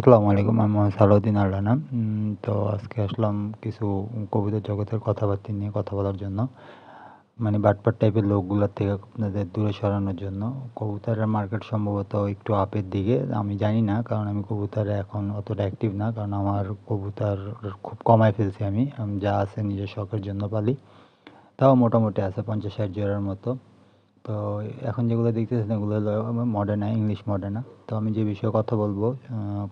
আসসালামু আলাইকুম, আমি সালাউদ্দিন আর তো আজকে আসলাম কিছু কবিতা জগতের কথাবার্তা নিয়ে কথা বলার জন্য। মানে বাটপার টাইপের লোকগুলোর থেকে আপনাদের দূরে সরানোর জন্য। কবুতরের মার্কেট সম্ভবত একটু আপের দিকে। আমি জানি না, কারণ আমি কবুতরে এখন অতটা অ্যাক্টিভ না, কারণ আমার কবুতর খুব কমায় ফেলছি আমি। যা আছে নিজের শখের জন্য পালি। তাও মোটামুটি আছে পঞ্চাশ ষাট জোড়ার মতো। তো এখন যেগুলো দেখতেছেন এগুলো হলো মডার্না ইংলিশ মডার্না তো আমি যে বিষয়ে কথা বলব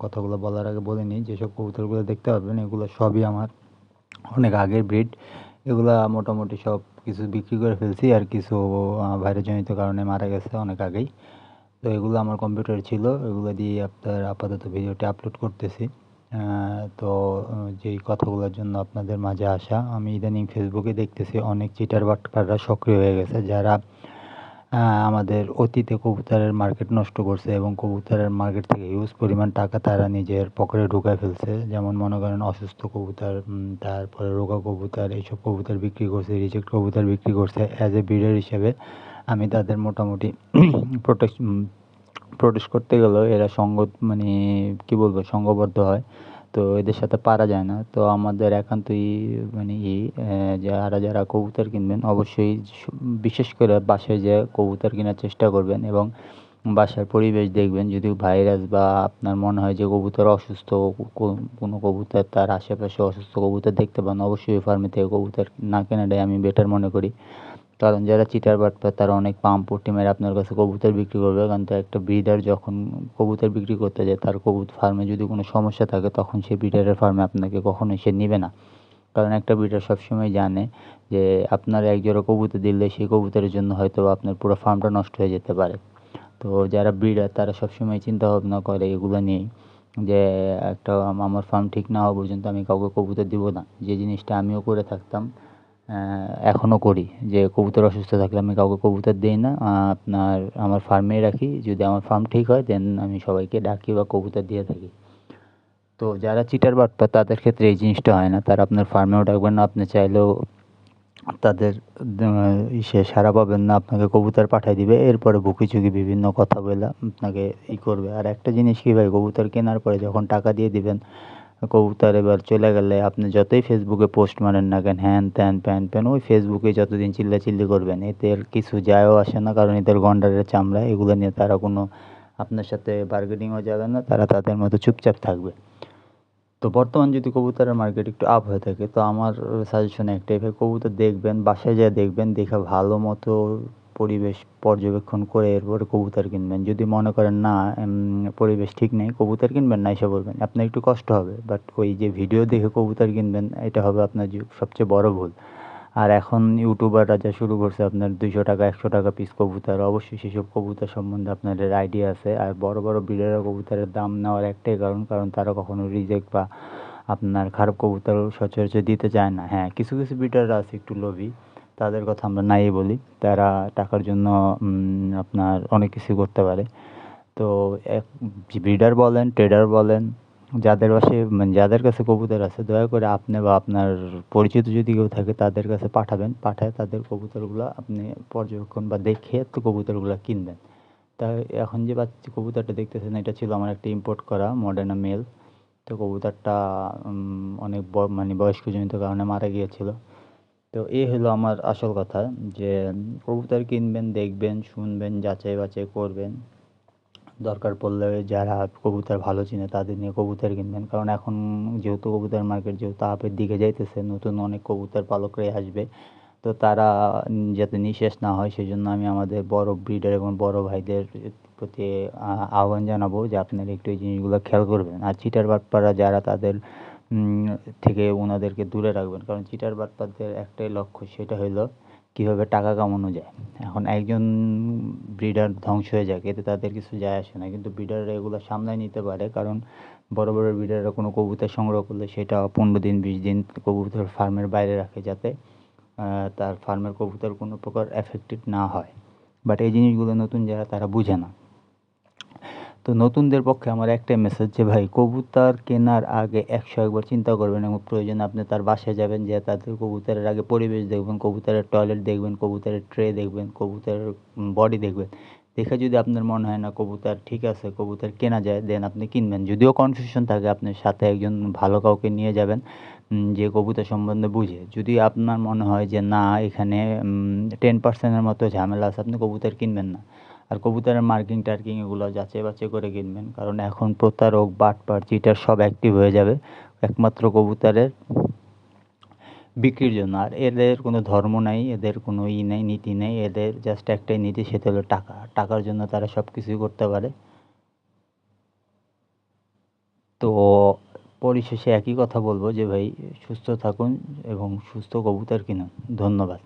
কথাগুলো বলার আগে বলে নিই, যেসব কবুতরগুলো দেখতে পাবেন এগুলো সবই আমার অনেক আগের ব্রিড। এগুলা মোটামুটি সব কিছু বিক্রি করে ফেলছি আর কিছু ভাইরাসজনিত কারণে মারা গেছে অনেক আগেই। তো এগুলো আমার কম্পিউটারে ছিল, এগুলো দিয়ে আপনার আপাতত ভিডিওটি আপলোড করতেছি। তো যেই কথাগুলোর জন্য আপনাদের মাঝে আসা, আমি ইদানিং ফেসবুকে দেখতেছি অনেক চিটার বাটপাররা সক্রিয় হয়ে গেছে, যারা আমাদের অতীতে কবুতরের মার্কেট নষ্ট করছে এবং কবুতরের মার্কেট থেকে হিউজ পরিমাণ টাকা তারা নিজের পকেটে ঢুকায় ফেলছে। যেমন মনে করেন অসুস্থ কবুতর তারপরে রোগা কবুতর, এইসব কবুতর বিক্রি করছে রিজেক্ট কবুতর বিক্রি করছে। অ্যাজ এ ব্রিডার হিসেবে আমি তাদের মোটামুটি প্রোটেক্ট প্রোটেস্ট করতে গেলেও এরা সঙ্গ মানে কি বলব সংঘবদ্ধ হয়। তো এদের সাথে পারা যায় না। তো আমাদের একান্তই মানে ই যারা যারা কবুতর কিনবেন, অবশ্যই বিশেষ করে বাসায় যে কবুতর কেনার চেষ্টা করবেন এবং বাসার পরিবেশ দেখবেন। যদি ভাইরাস বা আপনার মনে হয় যে কবুতর অসুস্থ কোনো কবুতর তার আশেপাশে অসুস্থ কবুতর দেখতে পান, অবশ্যই ফার্মে থেকে কবুতর না কেনাটাই আমি বেটার মনে করি। কারণ যারা চিটার বাটপার তারা অনেক পাম্প পট্টি মেরে আপনার কাছে কবুতর বিক্রি করবে, কারণ তো একটা ব্রিডার যখন কবুতর বিক্রি করতে যায়, তার কবুতর ফার্মে যদি কোনো সমস্যা থাকে, তখন সেই ব্রিডারের ফার্মে আপনাকে কখনোই সে নেবে না। কারণ একটা ব্রিডার সবসময় জানে যে, আপনার এক জোড়া কবুতর দিলে সেই কবুতরের জন্য হয়তো আপনার পুরো ফার্মটা নষ্ট হয়ে যেতে পারে। তো যারা ব্রিডার তারা সবসময় চিন্তা ভাবনা করে এগুলো নিয়েই যে, একটা, আমার ফার্ম ঠিক না হওয়া পর্যন্ত আমি কাউকে কবুতর দিব না। যে জিনিসটা আমিও করে থাকতাম এখনও করি যে কবুতর অসুস্থ থাকলে আমি কাউকে কবুতর দিই না। আপনার, আমার ফার্মেই রাখি, যদি আমার ফার্ম ঠিক হয় দেন আমি সবাইকে ডাকি বা কবুতর দিয়ে থাকি। তো যারা চিটার বাটপা তাদের ক্ষেত্রে এই জিনিসটা হয় না, তারা আপনার ফার্মেও ডাকবেন না, আপনি চাইলেও তাদের ইসে সারা পাবেন না, আপনাকে কবুতর পাঠিয়ে দিবে। এরপরে বুকি চুকি বিভিন্ন কথা বলে আপনাকে ই করবে। আর একটা জিনিস কি ভাই, কবুতর কেনার পরে যখন টাকা দিয়ে দিবেন কবুতর এবার চলে গেলে আপনি যতই ফেসবুকে পোস্ট মারেন না কেন, হ্যান ত্যান প্যান প্যান, ওই ফেসবুকে যতদিন চিল্লাচিল্লি করবেন এতে কিছু যায়ও আসে না, কারণ এদের গন্ডারের চামড়া, এগুলো নিয়ে তারা কোনো আপনার সাথে বার্গেনিংও যাবে না, তারা তাদের মতো চুপচাপ থাকবে। তো বর্তমান যদি কবুতরের মার্কেট একটু আপ হয়ে থাকে, তো আমার সাজেশন একটাই, ভাই, কবুতর দেখবেন, বাসায় যেয়ে দেখবেন, দেখে ভালো মতো পরিবেশ পর্যবেক্ষণ করে এরপরে কবুতর কিনবেন। যদি মনে করেন না পরিবেশ ঠিক নেই, কবুতর কিনবেন না এসে বলবেন। আপনার একটু কষ্ট হবে বাট ওই যে ভিডিও দেখে কবুতর কিনবেন, এটা হবে আপনার সবচেয়ে বড় ভুল। আর এখন ইউটিউবাররা যা শুরু করছে, আপনার দুইশো টাকা, একশো টাকা পিস কবুতর, অবশ্যই সেসব কবুতর সম্বন্ধে আপনাদের আইডিয়া আছে। আর বড় বড় ব্রিডারের কবুতরের দাম নেওয়ার একটাই কারণ কারণ তারা কখনো রিজেক্ট বা আপনার খারাপ কবুতর সচরাচর দিতে চায় না। হ্যাঁ কিছু কিছু ব্রিডাররা আছে একটু লোভী। তাদের কথা আমরা নাই বলি। তারা টাকার জন্য আপনার অনেক কিছু করতে পারে। তো এক, ব্রিডার বলেন, ট্রেডার বলেন, যাদের পাশে মানে যাদের কাছে কবুতর আছে, দয়া করে আপনি বা আপনার পরিচিত যদি কেউ থাকে, তাদের কাছে পাঠাবেন। পাঠায় তাদের কবুতরগুলো আপনি পর্যবেক্ষণ বা দেখে তো কবুতরগুলো কিনবেন। তাই এখন যে বাচ্চা, কবুতরটা দেখতেছেন, এটা ছিল আমার একটা ইম্পোর্ট করা মডার্না মেল তো কবুতরটা অনেক মানে বয়স্কজনিত কারণে মারা গিয়েছিল। তো এই হলো আমার আসল কথা যে কবুতর কিনবেন, দেখবেন, শুনবেন, যাচাই বাছাই করবেন। দরকার পড়লে যারা কবুতর ভালো চিনে তাদের নিয়ে কবুতর কিনবেন। কারণ এখন যেহেতু কবুতর মার্কেট যেহেতু আপের দিকে যাইতেছে, নতুন অনেক কবুতর পালকরাই আসবে। তো তারা যাতে নিঃশেষ না হয় সেই জন্য আমি আমাদের বড় ব্রিডার এবং বড় ভাইদের প্রতি আহ্বান জানাব যে আপনারা একটু এই জিনিসগুলো খেয়াল করবেন। আর চিটার বাটপাড়া যারা তাদের থেকে ওনাদেরকে দূরে রাখবেন। কারণ চিটার বাটপারদের একটাই লক্ষ্য, সেটা হলো কীভাবে টাকা কামানো যায়। এখন একজন ব্রিডার ধ্বংস হয়ে যাক, এতে তাদের কিছু যায় আসে না। কিন্তু ব্রিডাররা এগুলো সামলায় নিতে পারে, কারণ বড় বড় ব্রিডাররা কোনো কবুতর সংগ্রহ করলে সেটা পনেরো দিন, বিশ দিন কবুতর ফার্মের বাইরে রাখে যাতে তার ফার্মের কবুতর কোনো প্রকার এফেক্টেড না হয়। বাট এই জিনিসগুলো নতুন যারা, তারা বুঝে না। তো নতুনদের পক্ষে আমার একটাই মেসেজ যে, ভাই, কবুতর কেনার আগে একশো একবার চিন্তা করবেন এবং প্রয়োজনে আপনি তার বাসায় যাবেন, যে তাদের কবুতরের আগে পরিবেশ দেখবেন, কবুতরের টয়লেট দেখবেন, কবুতরের ট্রে দেখবেন, কবুতরের বডি দেখবেন। দেখে যদি আপনার মনে হয় না কবুতর ঠিক আছে, কবুতর কেনা যায় দেন আপনি কিনবেন। যদিও কনফিউশন থাকে আপনার সাথে একজন ভালো কাউকে নিয়ে যাবেন যে কবুতর সম্বন্ধে বুঝে। যদি আপনার মনে হয় যে, না, এখানে টেন পার্সেন্টের মতো ঝামেলা আছে, আপনি কবুতর কিনবেন না। আর কবুতরের মার্কিং টার্কিং এগুলো যাচাই বাছাই করে কিনবেন। কারণ এখন প্রতারক, বাটপার চিটার সব অ্যাক্টিভ হয়ে যাবে একমাত্র কবুতরের বিক্রির জন্য। আর এদের কোনো ধর্ম নাই, এদের কোনো ই নেই, নীতি নেই, এদের জাস্ট একটাই নীতি, সেটা হলো টাকা। টাকার জন্য তারা সব কিছুই করতে পারে। তো পরিশেষে একই কথা বলব যে ভাই, সুস্থ থাকুন এবং সুস্থ কবুতর কিনুন। ধন্যবাদ।